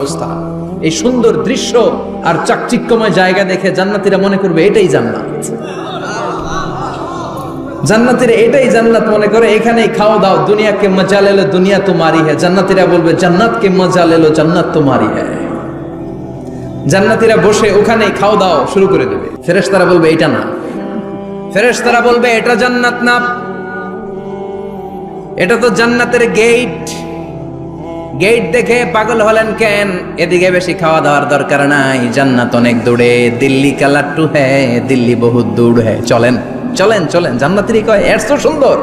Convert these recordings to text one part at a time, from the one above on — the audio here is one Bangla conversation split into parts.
অবস্থা। এই সুন্দর দৃশ্য আর চাকচিক্যময় জায়গা দেখে জান্নাতীরা মনে করবে এটাই জান্নাত। জান্নাতীরা এটাই জান্নাত মনে করে, এখানেই খাওয়া দাও, দুনিয়াকে মজা লেলো, দুনিয়া তোমারই হ্যাঁ জান্নাতীরা বলবে মজা লেলো, জান্নাত তোমারই হ্যাঁ জান্নাতীরা বসে ওখানেই খাওয়া দাও শুরু করে দেবে। ফেরেশতারা বলবে, এটা না। ফেরেশতারা বলবে, এটা জান্নাত না। এটা তো জান্নাতের গেট গেট দেখে পাগল হলেন কেন? এদিকে বেশি খাওয়া দাওয়ার দরকার নাই। জান্নাত অনেক দূরে। দিল্লি কালার টু হ্যাঁ দিল্লি বহুত দূর হ্যাঁ চলেন চলেন চলেন। জান্নাতেরই কয়, এর তো সুন্দর।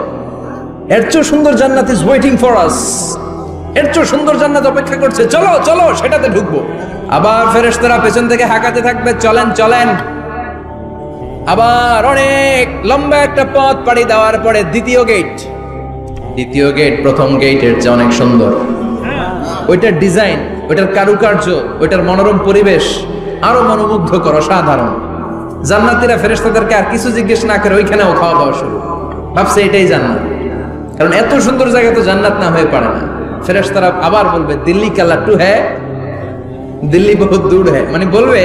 এর চেয়ে সুন্দর জান্নাত ইজ ওয়েটিং ফর আস এর চেয়ে সুন্দর জান্নাত অপেক্ষা করছে। চলো চলো, সেটাতে ঢুকবো। আবার ফেরেশতারা পেছন থেকে হাঁকাতে থাকবে। চলেন চলেন। আবার অনেক লম্বা একটা পথ পাড়ি দেওয়ার পরে দ্বিতীয় গেট। দ্বিতীয় গেট, প্রথম গেটের চেয়ে অনেক সুন্দর। ওইটার ডিজাইন, ওইটার কারুকার্য, ওইটার মনোরম পরিবেশ আরও মনোমুগ্ধকর, অসাধারণ। জান্নাতিরা ফেরেশতাদেরকে আর কিছু জিজ্ঞেস না করে ওইখানেও খাওয়া দাওয়া শুরু। ভাবছে এটাই জান্নাত। কারণ এত সুন্দর জায়গা তো জান্নাত না হয়ে পারে না। ফেরেশতারা আবার বলবে, দিল্লি কালা টু হ্যাঁ দিল্লি বহুত দূর হ্যাঁ মানে বলবে,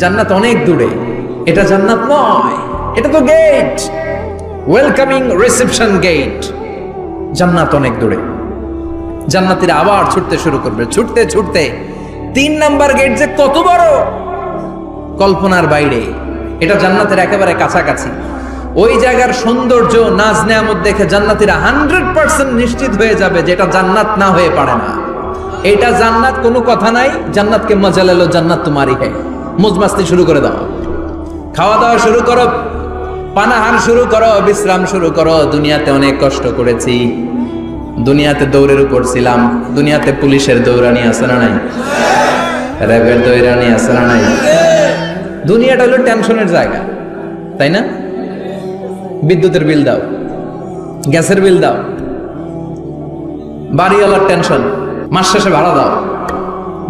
জান্নাত অনেক দূরে। এটা জান্নাত নয়, এটা তো গেট ওয়েলকামিং রিসেপশন গেট জান্নাত অনেক দূরে। জান্নাতিরা আবার ছুটতে শুরু করবে। ছুটতে ছুটতে। তিন নাম্বার গেট যে কত বড়? কল্পনার বাইরে। এটা জান্নাতের একেবারে কাছাকাছি। ওই জায়গার সৌন্দর্য, নাজ নেয়ামত দেখে জান্নাতিরা হান্ড্রেড পার্সেন্ট নিশ্চিত হয়ে যাবে যে এটা জান্নাত না হয়ে পারে না। এটা জান্নাত কোনো কথা নাই, জান্নাতকে মজা লেলো জান্নাত তোমারই হ্যাঁ মুজমাস্তি শুরু করে দাও। খাওয়া দাওয়া শুরু করো, পানাহার শুরু করো, বিশ্রাম শুরু করো। দুনিয়াতে অনেক কষ্ট করেছি। দুনিয়াতে দৌড়ের উপর ছিলাম। দুনিয়াতে পুলিশের দৌড়ানি আছে না নাই? র্যাবের দৌড়ানি আছে না নাই? দুনিয়াটা হলো টেনশনের জায়গা, তাই না? বিদ্যুতের বিল দাও, গ্যাসের বিল দাও, বাড়িওয়ালার টেনশন, মাস শেষে ভাড়া দাও,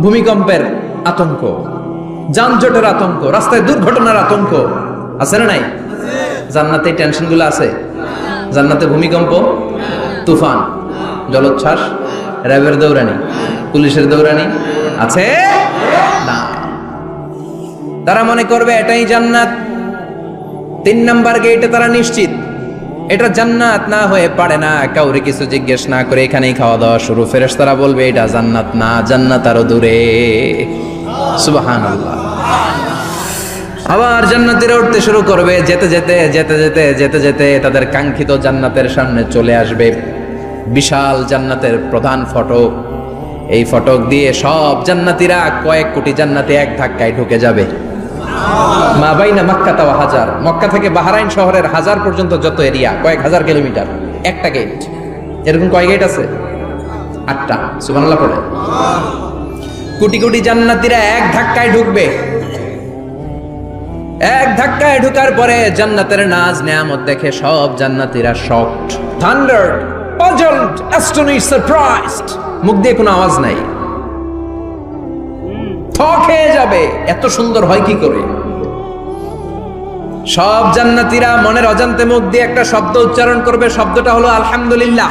ভূমিকম্পের আতঙ্ক, যানজটের আতঙ্ক, রাস্তায় দুর্ঘটনার আতঙ্ক, আছে না নাই? জান্নাতে টেনশনগুলো আছে? জান্নাতে ভূমিকম্প, তুফান জলোচ্ছ্বাস, র্যাবের দৌড়ানি, পুলিশের দৌড়ানি, আছে? তারা মনে করবে এটাই জান্নাত। তিন নাম্বার গেটে তারা নিশ্চিত। এটা জান্নাত না হয়ে পারে না, কাউরে কিছু জিজ্ঞেস না করে এখানেই খাওয়া দাওয়া শুরু। ফেরেস তারা বলবে, এটা জান্নাত না, জান্নাত আরও দূরে। সুবাহান আবার জান্নাতিরা উঠতে শুরু করবে, যেতে যেতে যেতে যেতে যেতে যেতে তাদের কাঙ্ক্ষিত জান্নাতের সামনে চলে আসবে। বিশাল জান্নাতের প্রধান ফটক। এই ফটক দিয়ে সব জান্নাতিরা কয়েক কোটি জান্নাতি এক ধাক্কায় ঢুকে যাবে। মা বাইনা মক্কা তাও হাজার। মক্কা থেকে বাহারাইন শহরের হাজার পর্যন্ত যত এরিয়া, কয়েক হাজার কিলোমিটার। একটা গেট এরকম কয় গেট আছে? আটটা। সুবহানাল্লাহ পড়ে। কোটি কোটি জান্নাতিরা এক ধাক্কায় ঢুকবে। এক ধাক্কায় ঢুকার পরে জান্নাতের নাজ, নেয়ামত দেখে সব জান্নাতীরা shocked thundered puzzled astonish surprised মুখ দিয়ে কোনো আওয়াজ নাই। থক খেয়ে যাবে, এত সুন্দর হয় কি করে? সব জান্নাতীরা মনের অজান্তে মুখ দিয়ে একটা শব্দ উচ্চারণ করবে, শব্দটা হলো আলহামদুলিল্লাহ।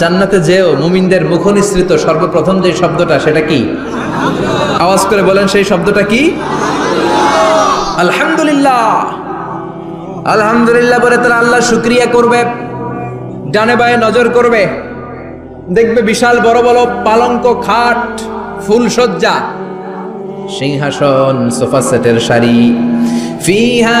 জান্নাতে যেও, মুমিনদের মুখ নিঃসৃত সর্বপ্রথম যে শব্দটা, সেটা কি? আওয়াজ করে বলেন সেই শব্দটা কি? আলহামদুলিল্লাহ। আলহামদুলিল্লাহ বলে তারা আল্লাহ শুক্রিয়া করবে, ডানে বায়ে নজর করবে। দেখবে বিশাল বড় বড় পালঙ্ক খাট ফুলসজ্জা সিংহাসন, সোফা সেটের শাড়ি ফিহা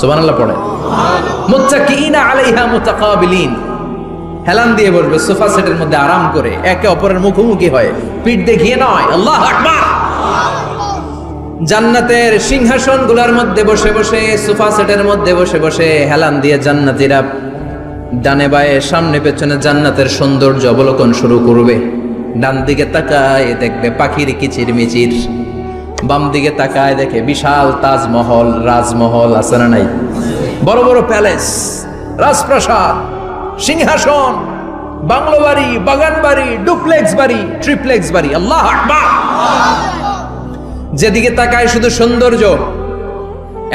সুবহানাল্লাহ পড়ে। মুত্তাকিনা আলাইহা মুতাকাবিলিন। হেলান দিয়ে বসবে, সোফা সেটের মধ্যে আরাম করে, একে অপরের মুখোমুখি হয়। পিঠ দেখিয়ে নয়, আল্লাহ আকবার। জান্নাতের সিংহাসনগুলার মধ্যে বসে বসে, সোফা সেটের মধ্যে বসে বসে হেলান দিয়ে জান্নাতীরা ডানে বায়ে, সামনে পেছনে জান্নাতের সৌন্দর্য অবলোকন শুরু করবে। ডান দিকে তাকায় দেখবে পাখির কিচির মিচির বাম দিকে তাকায় দেখে বিশাল তাজমহল, রাজমহল আছে না নাই? বড় বড় প্যালেস, রাজপ্রাসাদ, সিংহাসন, বাংলো বাড়ি, বাগান বাড়ি, ডুপ্লেক্স বাড়ি, ট্রিপ্লেক্স বাড়ি। আল্লাহ যেদিকে তাকায় শুধু সৌন্দর্য,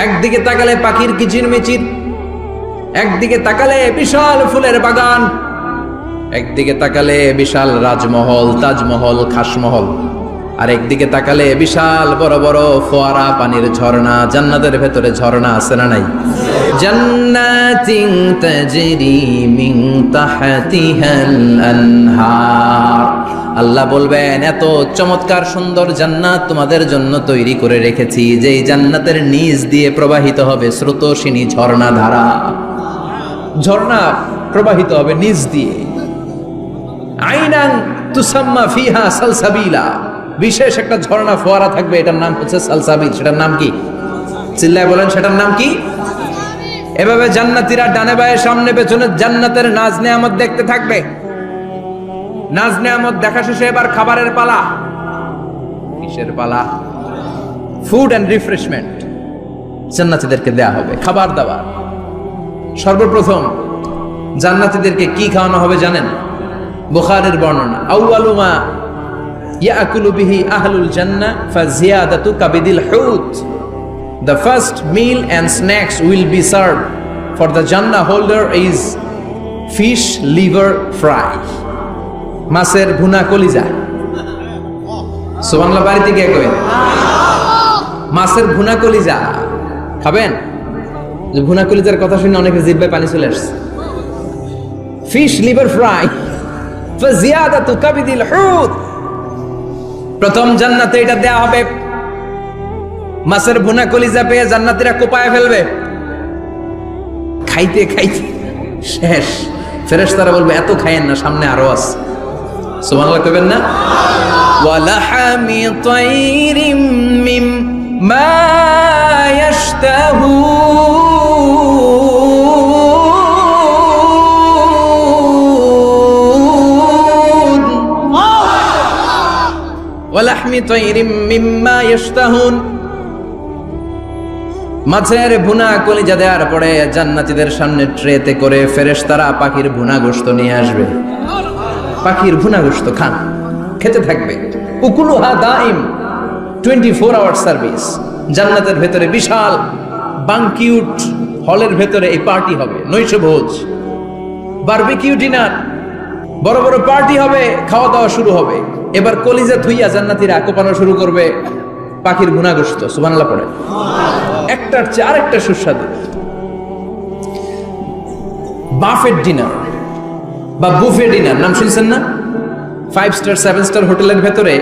একদিকে তাকালে পাখির কিচির মিচির, একদিকে তাকালে বিশাল ফুলের বাগান, একদিকে তাকালে বিশাল রাজমহল, তাজমহল, খাসমহল। আর একদিকে তাকালে বিশাল বড় বড় ফোয়ারা পানির ঝর্ণা, জান্নাতের ভেতরে ঝর্ণা আছে না নাই? আল্লাহ বলবেন, এত চমৎকার সুন্দর জান্নাত তোমাদের জন্য তৈরি করে রেখেছি, যেই জান্নাতের নিচ দিয়ে প্রবাহিত হবে স্রোতসিনী ঝর্ণা ধারা। ঝর্ণা প্রবাহিত হবে নিচ দিয়ে। আইনাং তুসাম্মা ফিহা সালসাবিলা। বিশেষ একটা ঝর্ণা ফোয়ারা থাকবে, এটার নাম হচ্ছে সালসাবিল সেটার নাম কি? চিল্লায় বলেন, সেটার নাম কি? এভাবে জান্নাতীরা ডানে বায়ে, সামনে পেছনে জান্নাতের নাজ নেয়ামত দেখতে থাকবে। নাজ নেয়ামত দেখা শেষে এবার খাবারের পালা। কিসের পালা? ফুড অ্যান্ড রিফ্রেশমেন্ট জান্নাতীদেরকে দেয়া হবে, খাবার দাবার। সর্বপ্রথম, জান্নাতীদেরকে কি খাওয়ানো হবে জানেন? বুখারের বর্ণনা, আউয়ালুমা ইয়াকুলু বিহি আহলুল জান্নাহ ফাজিয়াদাতু কাবিদিল হুত। The first meal and snacks will be served. For the Jannah holder is fish liver fry. মাছের ভুনা কলিজা। সুবহানাল্লাহ বাড়িতে গিয়ে কইন মাছের ভুনা কলিজা। খাবেন? ভুনা কলিজার কথা শুনে অনেকের জিব্বায় পানি চলে আসছে। ফিশ লিভার ফ্রাই ফাজিয়াদাতু কাবিদিল হুত। প্রথম জান্নাতে এটা দেয়া হবে। মাছের বোনা কলিজা পেয়ে জান্নাতিরা কোপায় ফেলবে। খাইতে খাইতে শেষ। ফেরেস তারা বলবে, এত খাইয়েন না, সামনে আরও আস সোমান কবেন না? ওয়ালাহামি তৈরিম মিম মা ইয়াশতাহুন। লাহমি মিম্মা ইশতাহুন। মাছের ভুনা কলিজা দেওয়ার পরে জান্নাতিদের সামনে ট্রেতে করে ফেরেশতারা পাখির ভুনা গোস্ত নিয়ে আসবে। পাখির ভুনা গোস্ত খান, খেতে থাকবে। উকুলুহা দাইম টোয়েন্টি ফোর আওয়ার সার্ভিস জান্নাতের ভেতরে বিশাল বাংকিউট হলের ভেতরে এই পার্টি হবে নৈশ ভোজ বার্বিকিউ ডিনার বড় বড় পার্টি হবে, খাওয়া দাওয়া শুরু হবে। এবার কলিজা থুইয়া জান্নাতীরা কোপানো শুরু করবে পাখির ভুনা গোশত সুবহানাল্লাহ পড়ে। একটার চেয়ে আরেকটা সুস্বাদু। বাফেট ডিনার বা বুফে ডিনার, নাম শুনছেন না? ফাইভ স্টার সেভেন স্টার হোটেলের ভেতরে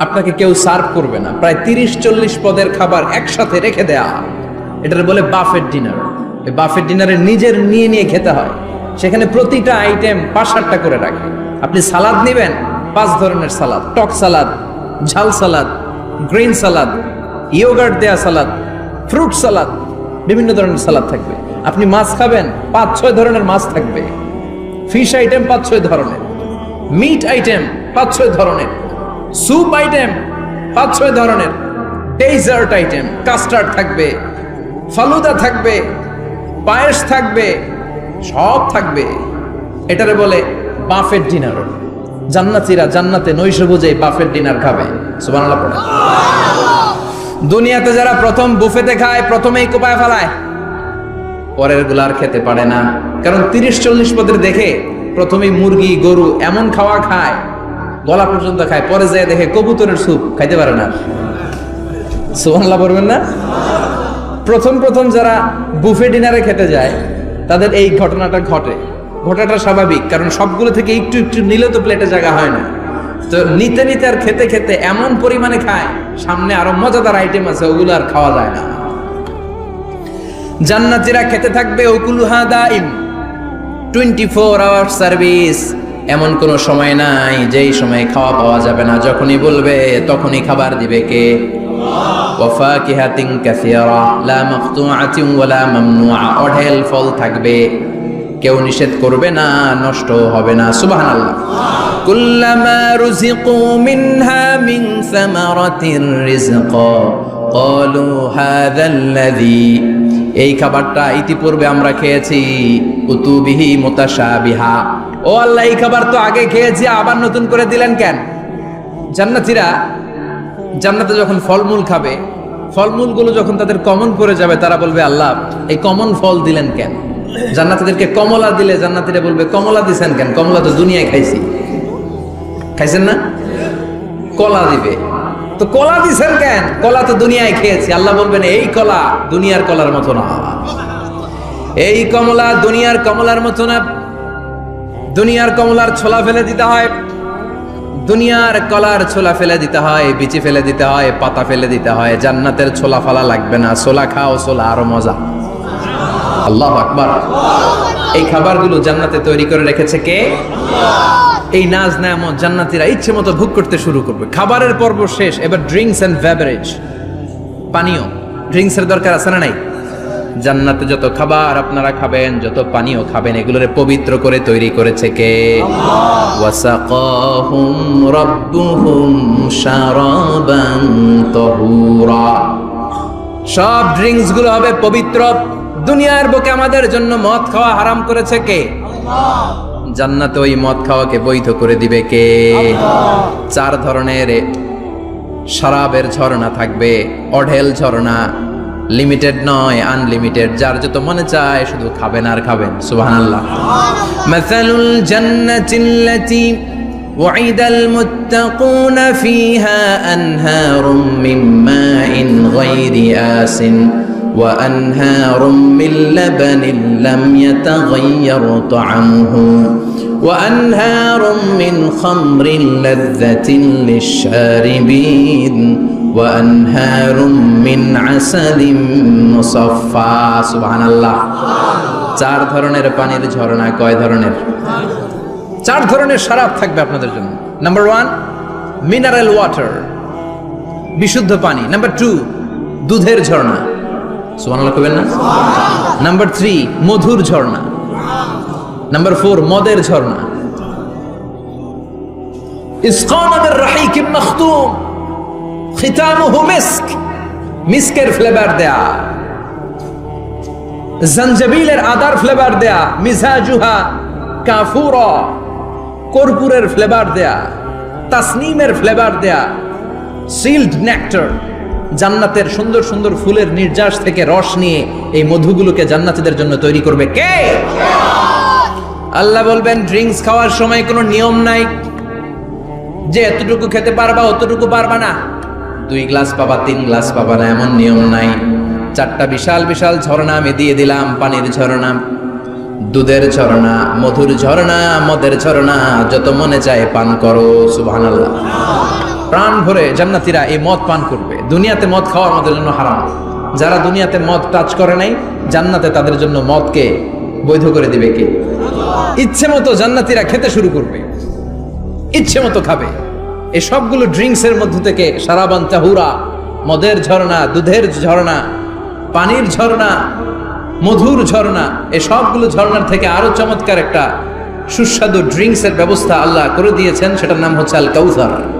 আপনাকে কেউ সার্ভ করবে না। প্রায় তিরিশ, চল্লিশ পদের খাবার একসাথে রেখে দেয়া। এটার বলে বাফেট ডিনার। এই বাফেট ডিনারে নিজের নিয়ে নিয়ে খেতে হয়। সেখানে প্রতিটা আইটেম পাঁচ করে রাখে। আপনি সালাদ নেবেন পাঁচ ধরনের সালাদ। টক সালাদ, ঝাল সালাদ, গ্রিন সালাদ, ইয়োগার্ট দেয়া সালাদ, ফ্রুট সালাদ, বিভিন্ন ধরনের সালাদ থাকবে। আপনি মাছ খাবেন, পাঁচ, ছয় ধরনের মাছ থাকবে। ফিশ আইটেম পাঁচ, ছয় ধরনের। মিট আইটেম পাঁচ, ছয় ধরনের। স্যুপ আইটেম পাঁচ, ছয় ধরনের। ডেজার্ট আইটেম, কাস্টার্ড থাকবে। ফালুদা থাকবে। পায়েস থাকবে। সব থাকবে। এটারে বলে বাফেট ডিনার। জান্নাতিরা জান্নাতে নৈশ বুঝে বাফেট ডিনার খাবে। সুবহানাল্লাহ পড়ে। দুনিয়াতে যারা প্রথম বুফেতে খায়, প্রথমেই কোপায় ফেলায়। পরেরগুলার খেতে পারে না। কারণ তিরিশ চল্লিশ পদের দেখে প্রথমেই মুরগি, গরু এমন খাওয়া খায়, গলা পর্যন্ত খায়, পরে যায় দেখে কবুতরের স্যুপ খাইতে পারে না। সুবহানাল্লাহ বলবেন না? প্রথম প্রথম যারা বুফে ডিনারে খেতে যায়, তাদের এই ঘটনাটা ঘটে। ঘটাটা স্বাভাবিক, কারণ সবগুলো থেকে একটু একটু নিলে তো প্লেটে জায়গা হয় না। তো নিতে নিতে আর খেতে খেতে এমন পরিমাণে খায়, সামনে আরও মজাদার আইটেম আছে, ওগুলো আর খাওয়া যায় না। জান্নাতিরা খেতে থাকবে ওকুলুহা দাইম টোয়েন্টি ফোর আওয়ার সার্ভিস এমন কোনো সময় নাই, যেই সময় খাওয়া পাওয়া যাবে না। যখনই বলবে, তখনই খাবার দিবে কে? ওয়াফাকিহাতিন কাসিরা, লা মাকতুআতিন ওয়ালা মামনুআ। অঢেল ফল থাকবে। কেউ নিষেধ করবে না নষ্ট হবে না কুল্লামা রুজিকু মিনহা মিন সামারাতির রিজকা ক্বালু হাযাল্লাযী, এই খাবারটা ইতিপূর্বে আমরা খেয়েছি উতুবিহি মুতাশাবিহা। ও আল্লাহ, এই খাবার তো আগে খেয়েছি, আবার নতুন করে দিলেন কেন? জান্নাতীরা জান্নাতে যখন ফলমূল খাবে, ফলমূলগুলো যখন তাদের কমন পড়ে যাবে, তারা বলবে, আল্লাহ, এই কমন ফল দিলেন কেন? জান্নাতীদেরকে কমলা দিলে জান্নাতীরা বলবে, কমলা দিছেন কেন? কমলা তো দুনিয়ায় খাইছি। খাইছেন না? কলা দিবে। তো কলা দিছেন কেন? কলা তো দুনিয়ায় খেয়েছি। আল্লাহ বলবেন, এই কলা দুনিয়ার কলার মতো না। এই কমলা দুনিয়ার কমলার মতো না। দুনিয়ার কমলার ছোলা ফেলে দিতে হয়। দুনিয়ার কলার ছোলা ফেলে দিতে হয়, বিচি ফেলে দিতে হয়, পাতা ফেলে দিতে হয়। জান্নাতের ছোলা ফালা লাগবে না। ছোলা খাও, ছোলা আরও মজা। আল্লাহ আকবার। এই খাবারগুলো জান্নাতে তৈরি করে রেখেছে কে? এই নাজ, নেয়ামত জান্নাতিরা ইচ্ছে মতো ভোগ করতে শুরু করবে। খাবারের পর্ব শেষ, এবার ড্রিঙ্কস এন্ড বেভারেজ পানীয় ড্রিঙ্কস এর দরকার আছে না নাই? জান্নাতে যত খাবার আপনারা খাবেন, যত পানীয় খাবেন, এগুলোরে পবিত্র করে তৈরি করেছে কে? সব ড্রিঙ্কসগুলো হবে পবিত্র। দুনিয়ার বুকে আমাদের জন্য মদ খাওয়া হারাম করেছে কে জান্নাতে ওই মদ খাওয়াকে বৈধ করে দিবে কে চার ধরনের শরাবের ঝর্ণা থাকবে অঢেল ঝর্ণা লিমিটেড নয় আনলিমিটেড যার যত মনে চায় শুধু খাবেন আর খাবেন সুবহানাল্লাহ মাসালুল জান্নাতিল্লাতি وعد المتقون فيها أنهار من ماء غير آس وأنهار من لبن لم يتغير طعمه وأنهار من خمر لذة للشاربين وأنهار من عسل مصفى سبحان الله চার ধরনের পানির ঝর্ণা কয় ধরনের চার ধরনের শরাব থাকবে আপনাদের জন্য নাম্বার ওয়ান মিনারেল ওয়াটার বিশুদ্ধ পানি নাম্বার টু দুধের ঝর্ণা মধুর ঝর্ণা। নাম্বার ফোর মদের ঝর্ণা। ইসকানাদের রাহিকিম মখতুম খিতামুহু মিস্ক, মিস্কের ফ্লেভার দেয়া। জঞ্জবিলের আদার ফ্লেভার দেয়া, মিজাজুহা, কাফুরা, কর্পূরের ফ্লেভার দেয়া, তাসনিমের ফ্লেভার দেয়া সিল্ড নেক্টার জান্নাতের সুন্দর সুন্দর ফুলের নির্যাস থেকে রস নিয়ে এই মধুগুলোকে জান্নাতীদের জন্য তৈরি করবে কে? আল্লাহ বলবেন ড্রিঙ্কস খাওয়ার সময় কোনো নিয়ম নাই। যে এতটুকু খেতে পারবা, অতটুকু পারবা না। দুই গ্লাস পাবা, তিন গ্লাস পাবা না, এমন নিয়ম নাই। চারটা বিশাল বিশাল ঝর্ণা আমি দিয়ে দিলাম, পানির ঝর্ণা, দুধের ঝর্ণা, মধুর ঝর্ণা, মদের ঝর্ণা, যত মনে চায় পান করো, সুবহানাল্লাহ। প্রাণ ভরে জান্নাতীরা এই মদ পান করবে। দুনিয়াতে মদ খাওয়া আমাদের জন্য হারাম। যারা দুনিয়াতে মদ টাচ করে নাই, জান্নাতে তাদের জন্য মদকে বৈধ করে দিবে কে? ইচ্ছে মতো জান্নাতীরা খেতে শুরু করবে। ইচ্ছে মতো খাবে। এই সবগুলো ড্রিঙ্কস এর মধ্য থেকে সারাবান চাহুরা, মদের ঝর্ণা, দুধের ঝর্ণা, পানির ঝর্ণা, মধুর ঝর্ণা, এই সবগুলো ঝর্ণার থেকে আরও চমৎকার একটা সুস্বাদু ড্রিঙ্কস এর ব্যবস্থা আল্লাহ করে দিয়েছেন, সেটার নাম হচ্ছে আল কাউসার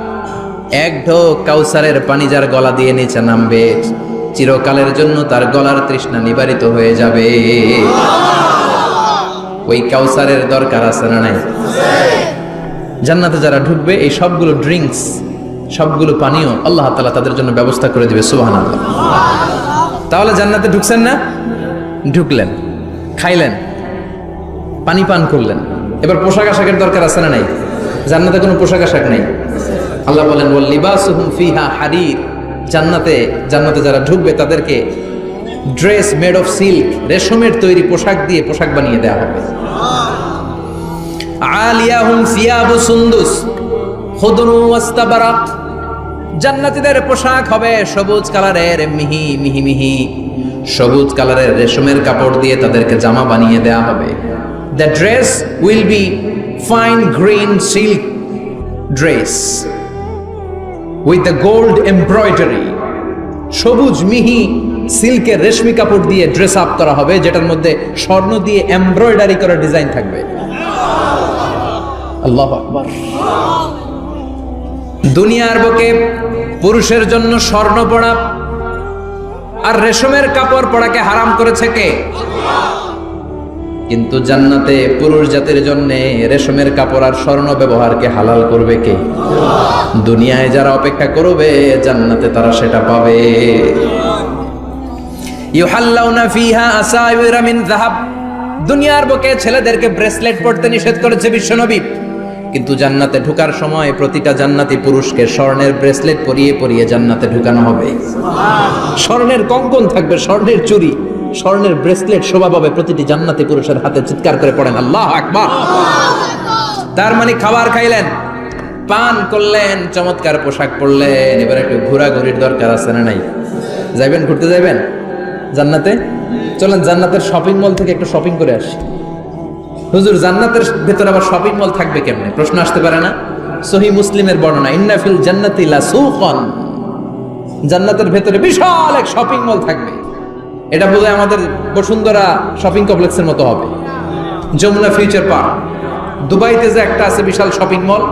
এক ঢোক কাউসারের পানি যার গলা দিয়ে নিচে নামবে। চিরকালের জন্য তার গলার তৃষ্ণা নিবারিত হয়ে যাবে। ওই কাউসারের দরকার আছে না নাই? জান্নাতে যারা ঢুকবে, এই সবগুলো ড্রিঙ্কস, সবগুলো পানীয় আল্লাহ তালা তাদের জন্য ব্যবস্থা করে দিবে সুহান তাহলে জান্নাতে ঢুকছেন না? ঢুকলেন, খাইলেন, পানি পান করলেন। এবার পোশাক আশাকের দরকার আছে না নাই? জান্নাতে কোনো পোশাক আশাক নেই? আল্লাহ বলেন জান্নাতে জান্নাতে যারা ঢুকবে, তাদেরকে ড্রেস মেড অফ সিল্ক রেশমের তৈরি পোশাক দিয়ে পোশাক বানিয়ে দেওয়া হবে। আলিয়াহুম পোশাক হবে সবুজ কালারের, মিহি মিহি মিহি। সবুজ কালারের রেশমের কাপড় দিয়ে তাদেরকে জামা বানিয়ে দেওয়া হবে। The dress will be fine green silk dress with the gold embroidery সবুজ, মিহি, সিল্কের রেশমি কাপড় দিয়ে ড্রেস আপ করা হবে, যেটার মধ্যে স্বর্ণ দিয়ে এমব্রয়ডারি করা ডিজাইন থাকবে। আল্লাহ দুনিয়ার বুকে পুরুষের জন্য স্বর্ণ পড়া আর রেশমের কাপড় পড়াকে হারাম করেছে কে? কিন্তু জান্নাতে পুরুষ জাতির জন্য রেশমের কাপড় আর স্বর্ণ ব্যবহারকে হালাল করবে কে? দুনিয়ায় যারা অপেক্ষা করবে, জান্নাতে তারা সেটা পাবে। ইউহাল্লাউনা ফিহা আসাইরা মিন যাহাব। দুনিয়ার বুকে ছেলেদেরকে ব্রেসলেট পরতে নিষেধ করেছে বিশ্বনবী। কিন্তু জান্নাতে ঢুকার সময় প্রতিটা জান্নাতি পুরুষকে স্বর্ণের ব্রেসলেট পরিয়ে পরিয়ে জান্নাতে ঢুকানো হবে। স্বর্ণের কঙ্কন থাকবে, স্বর্ণের চুরি স্বর্ণের ব্রেসলেট শোভা পাবে প্রতিটি জান্নাতি পুরুষের হাতে। চিৎকার করে পড়েন, আল্লাহ আকবার! তার মানে খাবার খাইলেন, পান করলেন, চমৎকার পোশাক পরলেন। এবার একটু ঘোরাঘুরির দরকার আছে না নাই? যাইবেন, ঘুরতে যাইবেন? জান্নাতে? চলেন, জান্নাতের শপিং মল থেকে একটু শপিং করে আসি। হুজুর, জান্নাতের ভেতরে আবার শপিং মল থাকবে কেমনে? প্রশ্ন আসতে পারে না? সহি মুসলিমের বর্ণনা ইন্নাফিল জান্নাতি লা সুকন জান্নাতের ভেতরে বিশাল এক শপিং মল থাকবে। এটা বোধহয় আমাদের বসুন্ধরা শপিং কমপ্লেক্সের মতো হবে। Jamuna future park. দুবাইতে যে একটা আছে বিশাল শপিং মল,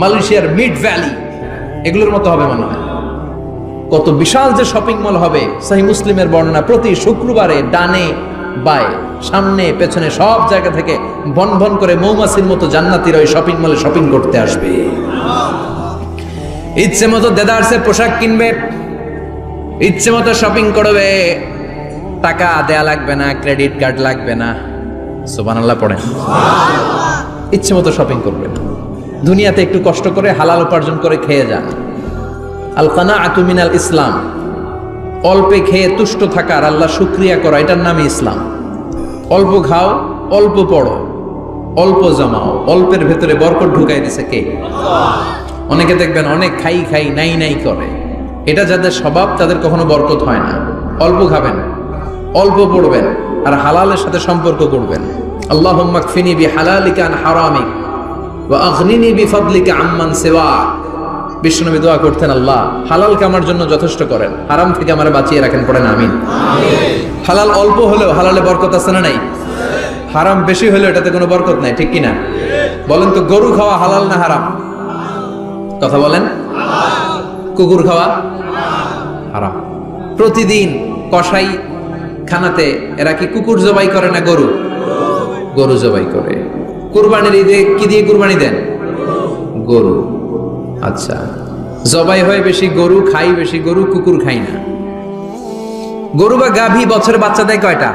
মালয়েশিয়ার মিড ভ্যালি, এগুলোর মতো হবে মনে হয়। কত বিশাল যে শপিং মল হবে সাহি মুসলিমের বর্ণনা প্রতি শুক্রবারে ডানে বায়ে, সামনে, পেছনে সব জায়গা থেকে বন বন করে মৌমাছির মতো জান্নাতিরা ওই শপিং মলে শপিং করতে আসবে। ইচ্ছে মতো দেদারসে পোশাক কিনবে, ইচ্ছে মতো শপিং করবে। টাকা দেয়া লাগবে না ক্রেডিট কার্ড লাগবে না। সুবহানাল্লাহ পড়েন। ইচ্ছে মতো শপিং করবেন। দুনিয়াতে একটু কষ্ট করে হালাল উপার্জন করে খেয়ে যান। আল কানা আতুমিনাল ইসলাম। অল্পে খেয়ে তুষ্ট থাকার, আল্লাহ শুক্রিয়া করা, এটার নামই ইসলাম। অল্প খাও, অল্প পড়ো, অল্প জমাও, অল্পের ভেতরে বরকত ঢুকাই দিছে কে? অনেকে দেখবেন অনেক খাই খাই, নাই নাই করে। এটা যাদের স্বভাব, তাদের কখনো বরকত হয় না। অল্প খাবেন। অল্প পড়বেন আর হালালের সাথে সম্পর্ক করবেন। আল্লাহ ফিনি বি হালালিকা আন হারামিক ওয়া আগনিনি বি ফাদলিকা আম্মান সেওয়া বিশ্বনবী দোয়া করতেন আল্লাহ হালালকে আমার জন্য যথেষ্ট করেন। হারাম থেকে আমার বাঁচিয়ে রাখেন পড়েন আমিন। হালাল অল্প হলেও হালালে বরকত আছে না নাই? হারাম বেশি হলেও এটাতে কোনো বরকত নাই ঠিক কিনা বলেন তো গরু খাওয়া হালাল না হারাম? কথা বলেন। কুকুর খাওয়া হারাম। প্রতিদিন কসাই খানাতে, এরা কি কুকুর জবাই করে না গরু? গরু জবাই করে। কুরবানির ঈদে কি দিয়ে কুরবানি দেন? গরু। আচ্ছা জবাই হয় বেশি গরু খাই, বেশি গরু কুকুর খাই না। গরু বা গাভী বছরে বাচ্চা দেয় কয়টা?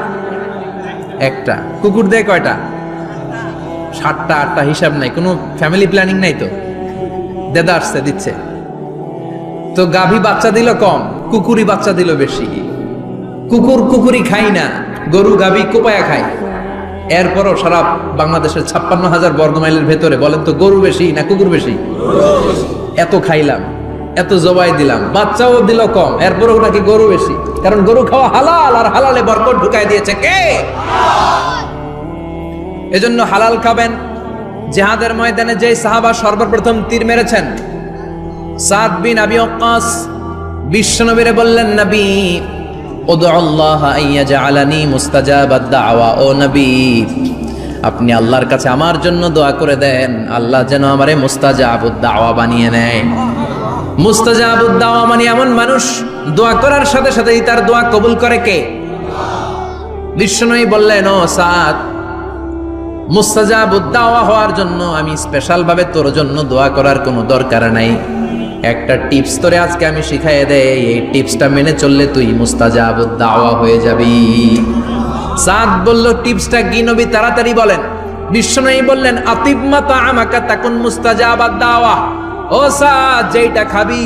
একটা। কুকুর দেয় কয়টা? সাতটা, আটটা হিসাব নাই, কোনো ফ্যামিলি প্ল্যানিং নাই তো? দেদা আসছে, দিচ্ছে। তো গাভী বাচ্চা দিল কম কুকুরি বাচ্চা দিল বেশি। কুকুর কুকুরি খাই না, গরু গাভী কোপায়া খায়। এরপরও সারা বাংলাদেশের ছাপ্পান্ন হাজার বর্গমাইলের ভেতরে বলেন তো গরু বেশি না কুকুর বেশি? এত খাইলাম, এত জবাই দিলাম, বাচ্চাও দিল কম, এরপরেও নাকি গরু বেশি। কারণ গরু খাওয়া হালাল আর হালালে বরকত ঢুকাই দিয়েছে কে? এজন্য হালাল খাবেন। জেহাদের ময়দানে যে সাহাবা সর্বপ্রথম তীর মেরেছেন, সাদ বিন আবি ওয়াক্কাস বিশ্বনবীরে বললেন, নবী আপনি আল্লাহর কাছে আমার জন্য দোয়া করে দেন। আল্লাহ যেন আমারে মুস্তাজাবুদ দাওয়া বানিয়ে নেয়। মুস্তাজাবুদ দাওয়া মানে এমন মানুষ, দোয়া করার সাথে সাথেই তার দোয়া কবুল করে কে? বিশ্বনবী বললেন, ও সাদ মুস্তাজাবুদ্দাওয়া হওয়ার জন্য আমি স্পেশাল ভাবে তোর জন্য দোয়া করার কোনো দরকার নাই। একটা টিপস তোরে আজকে আমি শিখাই দেই। এই টিপসটা মেনে চললে তুই মুস্তাজাব দাওয়া হয়ে যাবি। সাদ বলল টিপসটা কি নবী? তাড়াতাড়ি বলেন। বিশ্বনয়ী বললেন আতিব মাতা আমাকা তাকুন মুস্তাজাবাদ দাওয়া ও সাদ, যেইটা খাবি,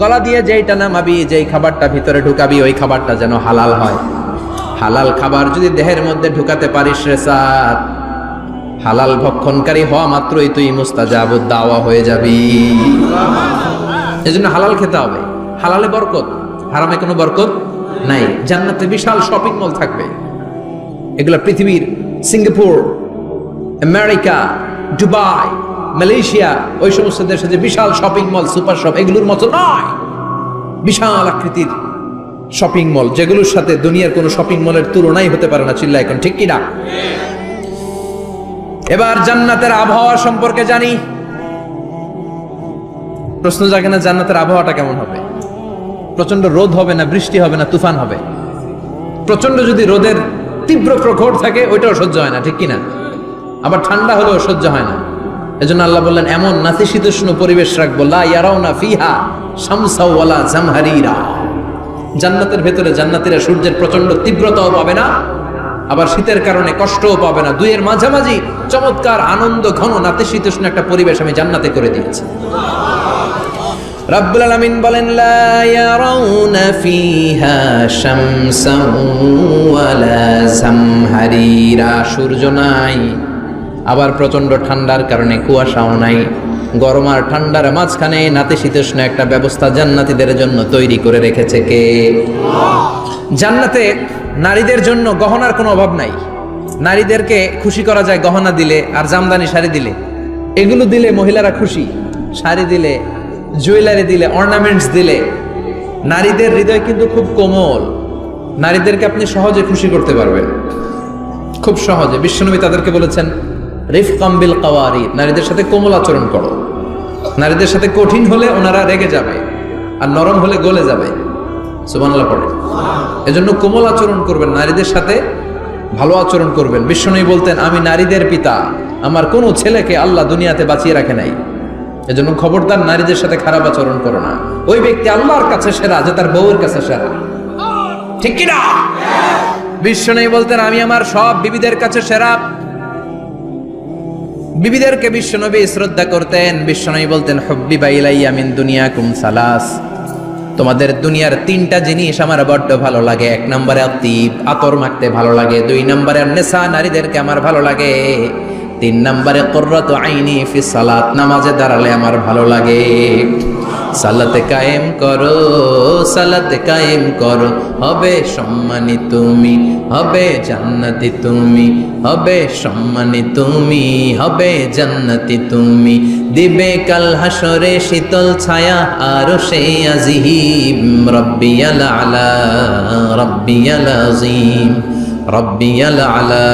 গলা দিয়ে যেইটা নামাবি, যেই খাবারটা ভিতরে ঢুকাবি, ওই খাবারটা যেন হালাল হয়। হালাল খাবার যদি দেহের মধ্যে ঢুকাতে পারিস রে সাদ, হালাল ভক্ষণকারী হওয়া মাত্রই তুই মুস্তাজাবুদ দাওয়া হয়ে যাবি। এজন্য হালাল খেতে হবে। হালালে বরকত, হারামে কোনো বরকত নাই। জান্নাতে বিশাল শপিং মল থাকবে। এগুলো পৃথিবীর সিঙ্গাপুর, আমেরিকা, দুবাই, মালয়েশিয়া, ওই সমস্ত দেশে যে বিশাল শপিং মল সুপার শপ এগুলোর মতো নয়। বিশাল আকৃতির শপিং মল যেগুলোর সাথে দুনিয়ার কোনো শপিং মলের তুলনাই হতে পারে না চিল্লা এখন ঠিক কিনা এবার জান্নাতের আবহাওয়া সম্পর্কে জানি। প্রশ্ন জাগে না জান্নাতের আবহাওয়াটা কেমন হবে? প্রচণ্ড রোদ হবে না, বৃষ্টি হবে না, তুফান হবে? প্রচণ্ড যদি রোদের তীব্র প্রখর থাকে, ওইটাও সহ্য হয় না, ঠিক কিনা আবার ঠান্ডা হলেও সহ্য হয় না। এজন্য আল্লাহ বললেন, এমন নাতিশীতোষ্ণ পরিবেশ রাখব না জান্নাতের ভেতরে জান্নাতীরা সূর্যের প্রচণ্ড তীব্রতাও পাবে না, আবার শীতের কারণে কষ্টও পাবে না। দুইয়ের মাঝামাঝি চমৎকার, আনন্দ, ঘন, নাতিশীতোষ্ণ একটা পরিবেশ আমি জান্নাতে করে দিয়েছি। রাব্বুল আলামিন বলেন সূর্য নাই, আবার প্রচণ্ড ঠান্ডার কারণে কুয়াশাও নাই। গরম আর ঠান্ডার মাঝখানে নাতিশীতোষ্ণ একটা ব্যবস্থা জান্নাতিদের জন্য তৈরি করে রেখেছে কে? জান্নাতে নারীদের জন্য গহনার কোনো অভাব নাই। নারীদেরকে খুশি করা যায় গহনা দিলে আর জামদানি শাড়ি দিলে। এগুলো দিলে মহিলারা খুশি, শাড়ি দিলে জুয়েলারি দিলে অর্নামেন্টস দিলে, নারীদের হৃদয় কিন্তু খুব কোমল। নারীদেরকে আপনি সহজে খুশি করতে পারবেন। খুব সহজে। বিশ্বনবী তাদেরকে বলেছেন রিফ কাম্বিল কাওয়ারি। নারীদের সাথে কোমল আচরণ করো। নারীদের সাথে কঠিন হলে ওনারা রেগে যাবে, আর নরম হলে গলে যাবে। সুবহানাল্লাহ পড়ে। এজন্য কোমল আচরণ করবেন, নারীদের সাথে ভালো আচরণ করবেন। বিশ্বনবী বলতেন, আমি নারীদের পিতা। আমার কোনো ছেলেকে আল্লাহ দুনিয়াতে বাঁচিয়ে রাখে নাই। এজন্য খবরদার নারীদের সাথে খারাপ আচরণ করো না। ওই ব্যক্তি আল্লাহর কাছে সেরা, যে তার বউয়ের কাছে সেরা। ঠিক কি না? বিশ্বনবী বলতেন, আমি আমার সব বিবিদের কাছে সেরা। বিবিদেরকে শ্রদ্ধা করতেন। বলতেন হব্বি বাইলাইয়া মিন দুনিয়া কুম সালাস। তোমাদের দুনিয়ার তিনটা জিনিস আমার বড্ড ভালো লাগে। এক নম্বরে আতিব, আতর মাখতে ভালো লাগে। দুই নম্বরে নেশা নারীদেরকে আমার ভালো লাগে। তিন নম্বরে, কর্রত আইনি ফি সালাত নামাজে দাঁড়ালে আমার ভালো লাগে। সালাতে কায়েম করো, সালাতে কায়েম করো। হবে সম্মানী তুমি, হবে জান্নাতি তুমি, হবে সম্মানী তুমি, হবে জান্নাতি তুমি। দিবে কাল হাসরে শীতল ছায়া, আর সে আজিহিম রব্বিয়াল আলা রব্বিয়াল আজিম। আলা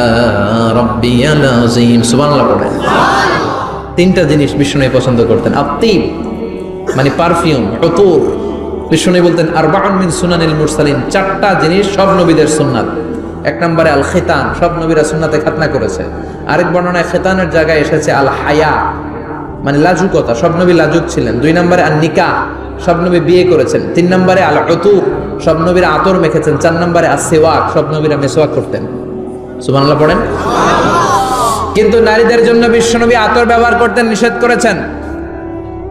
তিনটা জিনিস বিষ্ণু পছন্দ করতেন। আত্মিব মানে পারফিউম অতুর বিষ্ণু বলতেন, আরবাউন মিন সুনানিল মুরসালিন। চারটা জিনিস সব নবীদের সুন্নাত। এক নম্বরে আল খেতান সব নবীরা সুন্নাতে খাতনা করেছে। আরেক বর্ণনায় খেতানের জায়গায় এসেছে আল হায়া মানে লাজুকতা। সব নবী লাজুক ছিলেন। দুই নম্বরে আল নিকা সব নবী বিয়ে করেছেন। তিন নম্বরে আল অতুর সব নবীরা আতর মেখেছেন, চার নম্বরে আর সেওয়াক সব নবীরা মেসোয়াক করতেন। সুবহানাল্লাহ পড়েন? কিন্তু নারীদের জন্য বিশ্বনবী আতর ব্যবহার করতে নিষেধ করেছেন।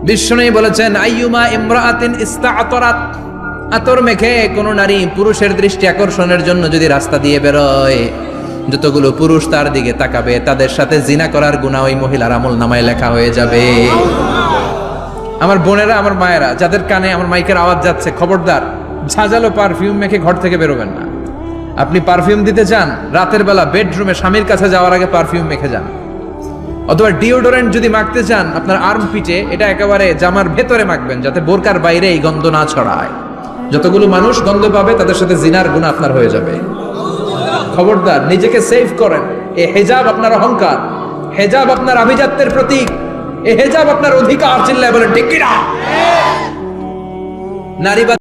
বিশ্বনবী বলেছেন, আইয়ুমা ইমরাআতিন ইস্তাআতরাত। আতর মেখে কোন নারী পুরুষের দৃষ্টি আকর্ষণের জন্য যদি রাস্তা দিয়ে বেরোয়, যতগুলো পুরুষ তার দিকে তাকাবে, তাদের সাথে জিনা করার গুণা ওই মহিলার আমল নামায় লেখা হয়ে যাবে। আমার বোনেরা, আমার মায়েরা, যাদের কানে আমার মাইকের আওয়াজ যাচ্ছে, খবরদার ঝাঁঝালো পারফিউম মেখে ঘর থেকে বেরোবেন না। আপনি পারফিউম দিতে চান, রাতের বেলা বেডরুমে স্বামীর কাছে যাওয়ার আগে পারফিউম মেখে যান। অথবা ডিওডোরেন্ট যদি মাখতে চান, আপনার আর্ম পিটে এটা একেবারে জামার ভেতরে মাখবেন, যাতে বোরকার বাইরে এই গন্ধ না ছড়ায়। যতগুলো মানুষ গন্ধ পাবে, তাদের সাথে জিনার গুণ আপনার হয়ে যাবে। খবরদার, নিজেকে সেভ করেন। এ হেজাব আপনার অহংকার। হেজাব আপনার আভিজাত্যের প্রতীক। এ হেজাব আপনার অধিকার, চিল্লায় বলেন, ঠিক কিনা? নারীবাদ